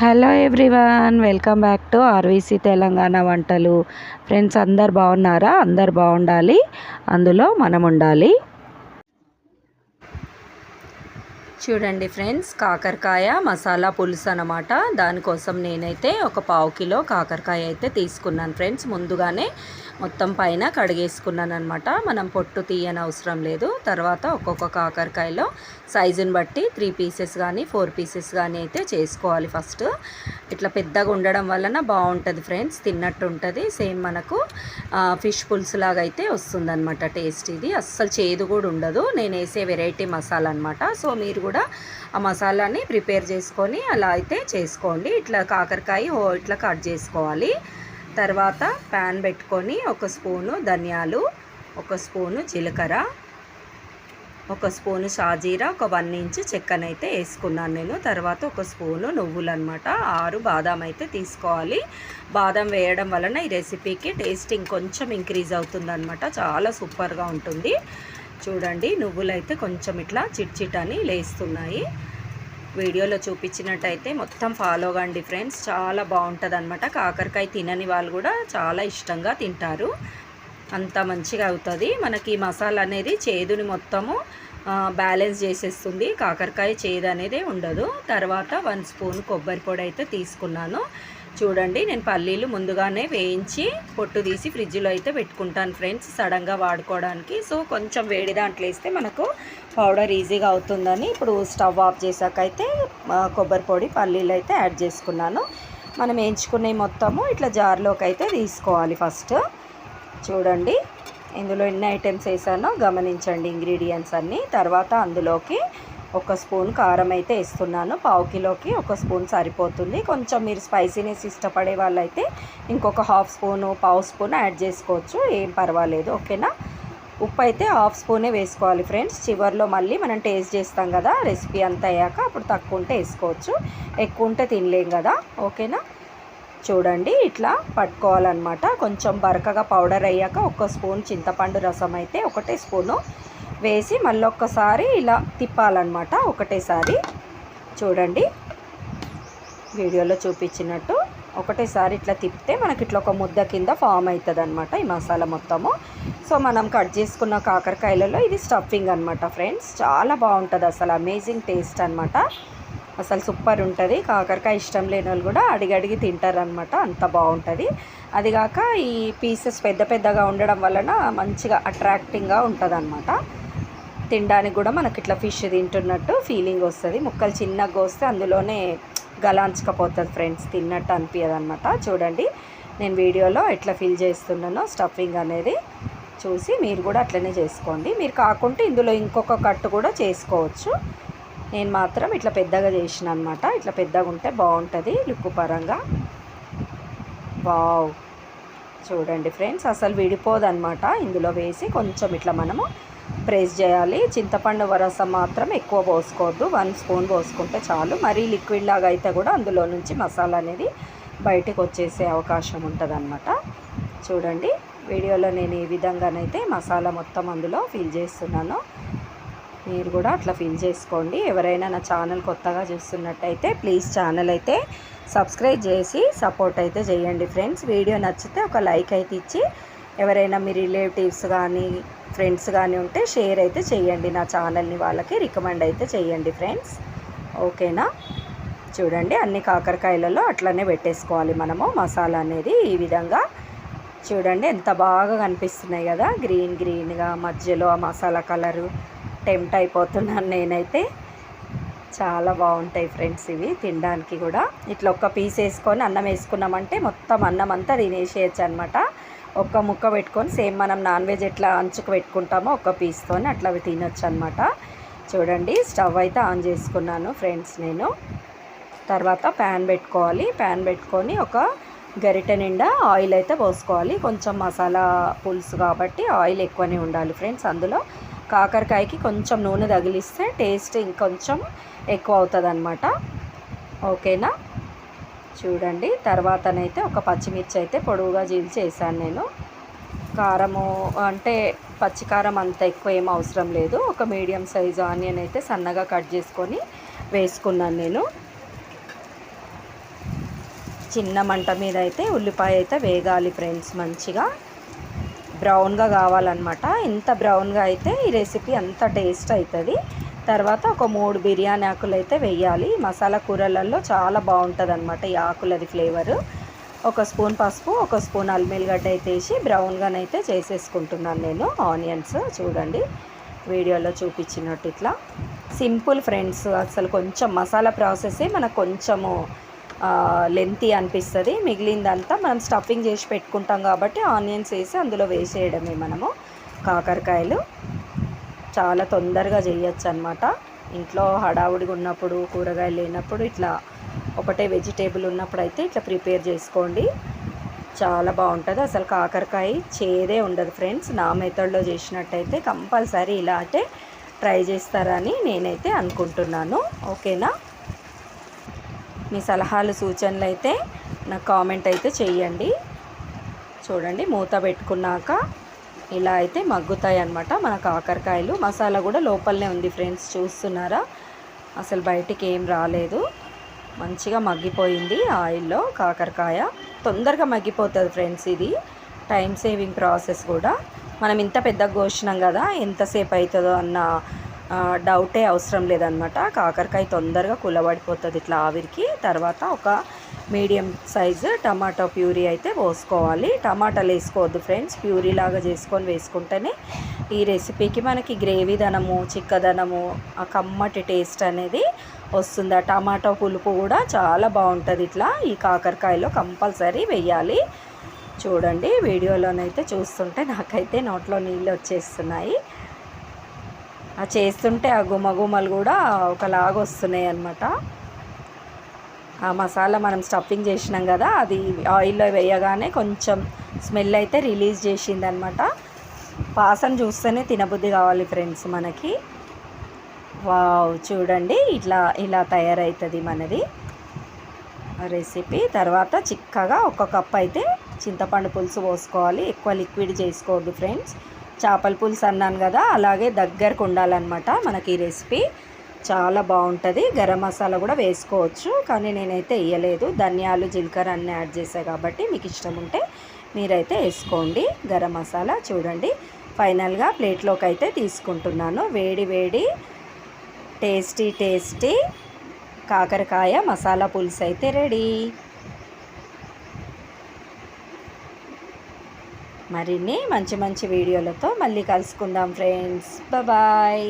Hello everyone welcome back to RVC Telangana వంటలు. Friends అందరు బాగున్నారా? అందరు బాగుండాలి. అందులో మనం ఉండాలి. చూడండి ఫ్రెండ్స్ కాకరకాయ మసాలా పులుసు అనమాట దానికోసం నేనైతే ఒక పావు కిలో కాకరకాయ అయితే తీసుకున్నాను ఫ్రెండ్స్. ముందుగానే మొత్తం పైన కడిగేసుకున్నాను అనమాట మనం పొట్టు తీయని అవసరం లేదు. తర్వాత ఒక్కొక్క కాకరకాయలో సైజుని బట్టి త్రీ పీసెస్ కానీ ఫోర్ పీసెస్ కానీ అయితే చేసుకోవాలి ఫస్ట్ ఇట్లా పెద్దగా ఉండడం వలన బాగుంటుంది ఫ్రెండ్స్ తిన్నట్టు ఉంటుంది సేమ్ మనకు ఫిష్ పులుసు లాగా అయితే వస్తుందన్నమాట టేస్ట్ ఇది. అస్సలు చేదు కూడా ఉండదు. నేను వేసే వెరైటీ మసాలా అనమాట సో మీరు కూడా ఆ మసాలాని ప్రిపేర్ చేసుకొని అలా అయితే చేసుకోండి. ఇట్లా కాకరకాయ ఇట్లా కట్ చేసుకోవాలి. తర్వాత ప్యాన్ పెట్టుకొని ఒక స్పూను ధనియాలు ఒక స్పూను జీలకర్ర ఒక స్పూను షాజీరా ఒక వన్ ఇంచ్ చెక్కనైతే వేసుకున్నాను నేను. తర్వాత ఒక స్పూను నువ్వులు అనమాట ఆరు బాదం అయితే తీసుకోవాలి. బాదం వేయడం వలన ఈ రెసిపీకి టేస్ట్ ఇంకొంచెం ఇంక్రీజ్ అవుతుందన్నమాట. చాలా సూపర్గా ఉంటుంది. చూడండి నువ్వులు అయితే కొంచెం ఇట్లా చిట్ అని లేస్తున్నాయి. వీడియోలో చూపించినట్టయితే మొత్తం ఫాలో కండి ఫ్రెండ్స్. చాలా బాగుంటుంది అనమాట కాకరకాయ తినని వాళ్ళు కూడా చాలా ఇష్టంగా తింటారు. అంత మంచిగా అవుతుంది. మనకి మసాలా అనేది చేదుని మొత్తము బ్యాలెన్స్ చేసేస్తుంది. కాకరకాయ చేదు అనేది ఉండదు. తర్వాత వన్ స్పూన్ కొబ్బరి పొడి అయితే తీసుకున్నాను. చూడండి నేను పల్లీలు ముందుగానే వేయించి పొట్టు తీసి ఫ్రిడ్జ్లో అయితే పెట్టుకుంటాను ఫ్రెండ్స్ సడన్గా వాడుకోవడానికి. సో కొంచెం వేడి దాంట్లో వేస్తే మనకు పౌడర్ ఈజీగా అవుతుందని ఇప్పుడు స్టవ్ ఆఫ్ చేశాక అయితే కొబ్బరి పొడి పల్లీలు అయితే యాడ్ చేసుకున్నాను. మనం వేయించుకునే మొత్తము ఇట్లా జార్లోకి అయితే తీసుకోవాలి ఫస్ట్. చూడండి ఇందులో ఎన్ని ఐటమ్స్ వేసానో గమనించండి ఇంగ్రీడియంట్స్ అన్నీ. తర్వాత అందులోకి ఒక స్పూన్ కారం అయితే వేస్తున్నాను. పావు కిలోకి ఒక స్పూన్ సరిపోతుంది. కొంచెం మీరు స్పైసీనెస్ ఇష్టపడే వాళ్ళైతే ఇంకొక హాఫ్ స్పూను పావు స్పూన్ యాడ్ చేసుకోవచ్చు. ఏం పర్వాలేదు. ఓకేనా? ఉప్పు అయితే హాఫ్ స్పూనే వేసుకోవాలి ఫ్రెండ్స్. చివరిలో మళ్ళీ మనం టేస్ట్ చేస్తాం కదా రెసిపీ అంతా అయ్యాక అప్పుడు తక్కువ ఉంటే వేసుకోవచ్చు. ఎక్కువ ఉంటే తినలేం కదా. ఓకేనా? చూడండి ఇట్లా పట్టుకోవాలన్నమాట. కొంచెం బరకగా పౌడర్ అయ్యాక ఒక స్పూన్ చింతపండు రసం అయితే ఒకటే స్పూను వేసి మళ్ళీ ఒక్కసారి ఇలా తిప్పాలన్నమాట ఒకటేసారి. చూడండి. వీడియోలో చూపించినట్టు ఒకటేసారి ఇట్లా తిప్పితే మనకి ఇట్లా ఒక ముద్ద కింద ఫామ్ అవుతుంది అనమాట ఈ మసాలా మొత్తము. సో మనం కట్ చేసుకున్న కాకరకాయలలో ఇది స్టఫింగ్ అనమాట ఫ్రెండ్స్. చాలా బాగుంటుంది అసలు అమేజింగ్ టేస్ట్ అనమాట అసలు సూపర్ ఉంటుంది. కాకరకాయ ఇష్టం లేని వాళ్ళు కూడా అడిగి అడిగి తింటారనమాట అంత బాగుంటుంది. అదిగాక ఈ పీసెస్ పెద్ద పెద్దగా ఉండడం వలన మంచిగా అట్రాక్టింగ్గా ఉంటుంది అనమాట తినడానికి కూడా మనకి ఇట్లా ఫిష్ తింటున్నట్టు ఫీలింగ్ వస్తుంది. ముక్కలు చిన్నగా వస్తే అందులోనే గలాంచకపోతుంది ఫ్రెండ్స్ తిన్నట్టు అనిపించదు అనమాట చూడండి నేను వీడియోలో ఎట్లా ఫిల్ చేస్తున్నానో స్టఫింగ్ అనేది చూసి మీరు కూడా అట్లనే చేసుకోండి. మీరు కాకుంటే ఇందులో ఇంకొక కట్టు కూడా చేసుకోవచ్చు. నేను మాత్రం ఇట్లా పెద్దగా చేసిన అనమాట ఇట్లా పెద్దగా ఉంటే బాగుంటుంది లుక్ పరంగా. వావ్! చూడండి ఫ్రెండ్స్ అసలు విడిపోదన్నమాట. ఇందులో వేసి కొంచెం ఇట్లా మనము ప్రెస్ చేయాలి. చింతపండు వరసం మాత్రం ఎక్కువ పోసుకోవద్దు. వన్ స్పూన్ పోసుకుంటే చాలు. మరీ లిక్విడ్ లాగా అయితే కూడా అందులో నుంచి మసాలా అనేది బయటకు వచ్చేసే అవకాశం ఉంటుంది అనమాట చూడండి. వీడియోలో నేను ఈ విధంగానైతే మసాలా మొత్తం అందులో ఫిల్ చేస్తున్నాను. మీరు కూడా అట్లా ఫిల్ చేసుకోండి. ఎవరైనా నా ఛానల్ కొత్తగా చూస్తున్నట్టయితే ప్లీజ్ ఛానల్ అయితే సబ్స్క్రైబ్ చేసి సపోర్ట్ అయితే చేయండి ఫ్రెండ్స్. వీడియో నచ్చితే ఒక లైక్ అయితే ఇచ్చి ఎవరైనా మీ రిలేటివ్స్ కానీ ఫ్రెండ్స్ కానీ ఉంటే షేర్ అయితే చేయండి. నా ఛానల్ని వాళ్ళకి రికమెండ్ అయితే చేయండి ఫ్రెండ్స్. ఓకేనా? చూడండి అన్ని కాకరకాయలలో అట్లనే పెట్టేసుకోవాలి మనము. మసాలా అనేది ఈ విధంగా చూడండి ఎంత బాగా కనిపిస్తున్నాయి కదా. గ్రీన్ గ్రీన్గా మధ్యలో ఆ మసాలా కలరు టెంప్ట్ అయిపోతున్నాను నేనైతే. చాలా బాగుంటాయి ఫ్రెండ్స్ ఇవి తినడానికి కూడా. ఇట్లా ఒక్క పీస్ వేసుకొని అన్నం వేసుకున్నామంటే మొత్తం అన్నం అంతా తినేసేయచ్చు అనమాట ఒక్క ముక్క పెట్టుకొని సేమ్ మనం నాన్ వెజ్ ఎట్లా అంచుకు పెట్టుకుంటామో ఒక్క పీస్తోని అట్లా తినొచ్చు అనమాట చూడండి స్టవ్ అయితే ఆన్ చేసుకున్నాను ఫ్రెండ్స్ నేను. తర్వాత ప్యాన్ పెట్టుకోవాలి. ప్యాన్ పెట్టుకొని ఒక గరిటె నిండా ఆయిల్ అయితే పోసుకోవాలి. కొంచెం మసాలా పులుసు కాబట్టి ఆయిల్ ఎక్కువనే ఉండాలి ఫ్రెండ్స్. అందులో కాకరకాయకి కొంచెం నూనె తగిలిస్తే టేస్ట్ ఇంకొంచెం ఎక్కువ అవుతుంది అనమాట ఓకేనా? చూడండి. తర్వాతనైతే ఒక పచ్చిమిర్చి అయితే పొడవుగా జీల్చి వేసాను నేను. కారము అంటే పచ్చికారం అంత ఎక్కువ ఏం అవసరం లేదు. ఒక మీడియం సైజు ఆనియన్ అయితే సన్నగా కట్ చేసుకొని వేసుకున్నాను నేను. చిన్న మంట మీద అయితే ఉల్లిపాయ అయితే వేగాలి ఫ్రెండ్స్ మంచిగా. బ్రౌన్గా కావాలన్నమాట. ఇంత బ్రౌన్గా అయితే ఈ రెసిపీ అంత టేస్ట్ అవుతుంది తర్వాత ఒక మూడు బిర్యానీ ఆకులు అయితే వేయాలి. మసాలా కూరలలో చాలా బాగుంటుంది అనమాట ఈ ఆకులది ఫ్లేవరు ఒక స్పూన్ పసుపు ఒక స్పూన్ అల్మిల్గడ్డ అయితే వేసి బ్రౌన్గానైతే చేసేసుకుంటున్నాను నేను. ఆనియన్స్ చూడండి. వీడియోలో చూపించినట్టు ఇట్లా. సింపుల్ ఫ్రెండ్స్ అసలు కొంచెం మసాలా ప్రాసెసే మనకు కొంచెము లెంతీ అనిపిస్తుంది. మిగిలిందంతా మనం స్టఫింగ్ చేసి పెట్టుకుంటాం కాబట్టి ఆనియన్స్ వేసి అందులో వేసేయడమే మనము. కాకరకాయలు. చాలా తొందరగా చేయొచ్చు అనమాట ఇంట్లో హడావుడిగా ఉన్నప్పుడు కూరగాయలు లేనప్పుడు ఇట్లా ఒకటే వెజిటేబుల్ ఉన్నప్పుడు అయితే ఇట్లా ప్రిపేర్ చేసుకోండి. చాలా బాగుంటుంది. అసలు కాకరకాయ చేదే ఉండదు ఫ్రెండ్స్. నా మెథడ్లో చేసినట్టయితే కంపల్సరీ ఇలా అంటే ట్రై చేస్తారని నేనైతే అనుకుంటున్నాను. ఓకేనా? మీ సలహాలు సూచనలు అయితే నాకు కామెంట్ అయితే చేయండి చూడండి మూత పెట్టుకున్నాక ఇలా అయితే మగ్గుతాయి అన్నమాట మన కాకరకాయలు. మసాలా కూడా లోపలనే ఉంది ఫ్రెండ్స్ చూస్తున్నారా? అసలు బయటికి ఏం రాలేదు. మంచిగా మగ్గిపోయింది ఆయిల్లో కాకరకాయ. తొందరగా మగ్గిపోతుంది ఫ్రెండ్స్ ఇది. టైం సేవింగ్ ప్రాసెస్ కూడా. మనం ఇంత పెద్దగా కోసినాం కదా ఎంతసేపు అవుతుందో అన్న డౌటే అవసరం లేదనమాట కాకరకాయ తొందరగా కులబడిపోతుంది ఇట్లా ఆవిరికి. తర్వాత ఒక మీడియం సైజు టమాటో ప్యూరీ అయితే పోసుకోవాలి. టమాటాలు వేసుకోవద్దు ఫ్రెండ్స్ ప్యూరీ లాగా చేసుకొని వేసుకుంటేనే ఈ రెసిపీకి మనకి గ్రేవీ ధనము చిక్కదనము ఆ కమ్మటి టేస్ట్ అనేది వస్తుంది. ఆ టమాటో పులుపు కూడా చాలా బాగుంటుంది ఇట్లా. ఈ కాకరకాయలో కంపల్సరీ వెయ్యాలి చూడండి వీడియోలోనైతే చూస్తుంటే నాకైతే నోట్లో నీళ్ళు వచ్చేస్తున్నాయి. ఆ చేస్తుంటే ఆ గుమగుమలు కూడా ఒకలాగా వస్తున్నాయి అన్నమాట. మసాలా మనం స్టఫింగ్ చేసినాం కదా అది ఆయిల్లో వేయగానే కొంచెం స్మెల్ అయితే రిలీజ్ చేసింది అనమాట వాసన చూస్తేనే తినబుద్ధి కావాలి ఫ్రెండ్స్ మనకి. వావ్ చూడండి ఇట్లా ఇలా తయారవుతుంది మనది. రెసిపీ తర్వాత చిక్కగా ఒక కప్ అయితే చింతపండు పులుసు పోసుకోవాలి. ఎక్కువ లిక్విడ్ చేసుకోవద్దు ఫ్రెండ్స్ చేపల పులుసు అన్నాను కదా అలాగే దగ్గరకు ఉండాలన్నమాట మనకి ఈ రెసిపీ చాలా బాగుంటుంది. గరం మసాలా కూడా వేసుకోవచ్చు. కానీ నేనైతే వేయలేదు ధనియాలు జీలకర్ర అన్నీ యాడ్ చేసాను కాబట్టి మీకు ఇష్టం ఉంటే మీరైతే వేసుకోండి. గరం మసాలా చూడండి. ఫైనల్గా ప్లేట్లోకి అయితే తీసుకుంటున్నాను. వేడి వేడి టేస్టీ టేస్టీ కాకరకాయ మసాలా పులుసు అయితే రెడీ. మరిన్ని మంచి మంచి వీడియోలతో మళ్ళీ కలుసుకుందాం ఫ్రెండ్స్. బాయ్.